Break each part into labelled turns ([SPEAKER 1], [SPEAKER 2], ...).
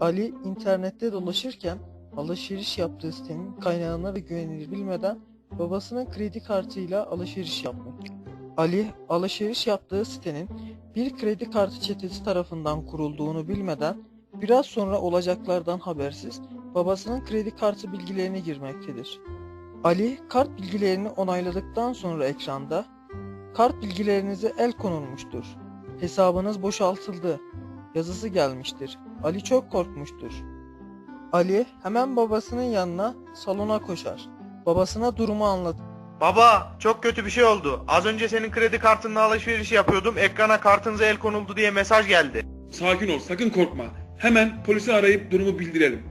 [SPEAKER 1] Ali internette dolaşırken alışveriş yaptığı sitenin kaynağını ve güvenilir bilmeden babasının kredi kartıyla alışveriş yapmış. Ali alışveriş yaptığı sitenin bir kredi kartı çetesi tarafından kurulduğunu bilmeden biraz sonra olacaklardan habersiz babasının kredi kartı bilgilerini girmektedir. Ali kart bilgilerini onayladıktan sonra ekranda kart bilgilerinize el konulmuştur. Hesabınız boşaltıldı yazısı gelmiştir. Ali çok korkmuştur. Ali hemen babasının yanına salona koşar. Babasına durumu anlatır.
[SPEAKER 2] Baba çok kötü bir şey oldu. Az önce senin kredi kartınla alışveriş yapıyordum. Ekrana kartınıza el konuldu diye mesaj geldi.
[SPEAKER 3] Sakin ol, sakın korkma. Hemen polisi arayıp durumu bildirelim.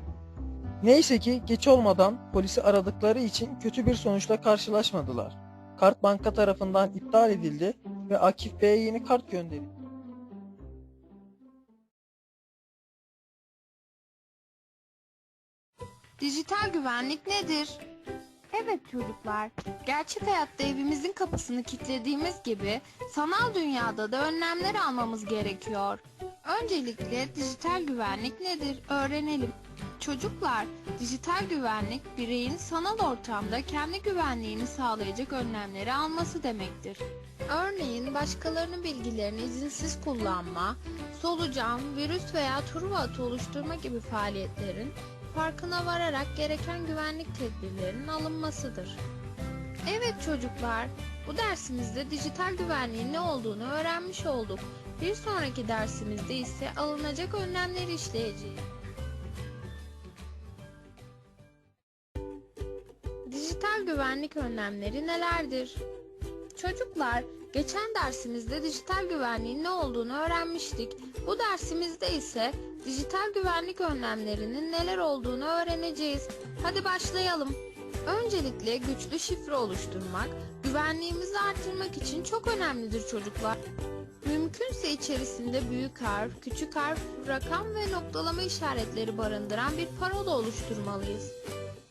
[SPEAKER 1] Neyse ki geç olmadan polisi aradıkları için kötü bir sonuçla karşılaşmadılar. Kart banka tarafından iptal edildi ve Akif Bey'e yeni kart gönderildi.
[SPEAKER 4] Dijital güvenlik nedir? Evet çocuklar, gerçek hayatta evimizin kapısını kilitlediğimiz gibi sanal dünyada da önlemler almamız gerekiyor. Öncelikle dijital güvenlik nedir öğrenelim. Çocuklar, dijital güvenlik bireyin sanal ortamda kendi güvenliğini sağlayacak önlemleri alması demektir. Örneğin başkalarının bilgilerini izinsiz kullanma, solucan, virüs veya truva atı oluşturma gibi faaliyetlerin farkına vararak gereken güvenlik tedbirlerinin alınmasıdır. Evet çocuklar, bu dersimizde dijital güvenliğin ne olduğunu öğrenmiş olduk. Bir sonraki dersimizde ise alınacak önlemleri işleyeceğiz. Dijital güvenlik önlemleri nelerdir? Çocuklar, geçen dersimizde dijital güvenliğin ne olduğunu öğrenmiştik. Bu dersimizde ise dijital güvenlik önlemlerinin neler olduğunu öğreneceğiz. Hadi başlayalım. Öncelikle güçlü şifre oluşturmak, güvenliğimizi artırmak için çok önemlidir çocuklar. Mümkünse içerisinde büyük harf, küçük harf, rakam ve noktalama işaretleri barındıran bir parola oluşturmalıyız.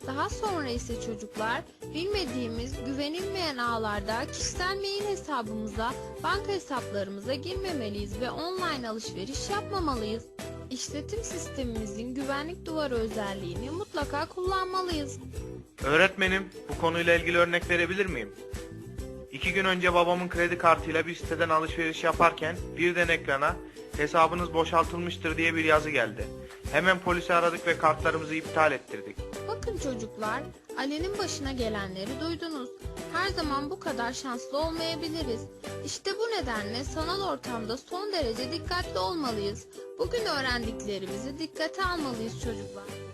[SPEAKER 4] Daha sonra ise çocuklar bilmediğimiz güvenilmeyen ağlarda kişisel mail hesabımıza, banka hesaplarımıza girmemeliyiz ve online alışveriş yapmamalıyız. İşletim sistemimizin güvenlik duvarı özelliğini mutlaka kullanmalıyız.
[SPEAKER 2] Öğretmenim bu konuyla ilgili örnek verebilir miyim? İki gün önce babamın kredi kartıyla bir siteden alışveriş yaparken birden ekrana hesabınız boşaltılmıştır diye bir yazı geldi. Hemen polisi aradık ve kartlarımızı iptal ettirdik.
[SPEAKER 4] Bakın çocuklar, Ali'nin başına gelenleri duydunuz. Her zaman bu kadar şanslı olmayabiliriz. İşte bu nedenle sanal ortamda son derece dikkatli olmalıyız. Bugün öğrendiklerimizi dikkate almalıyız çocuklar.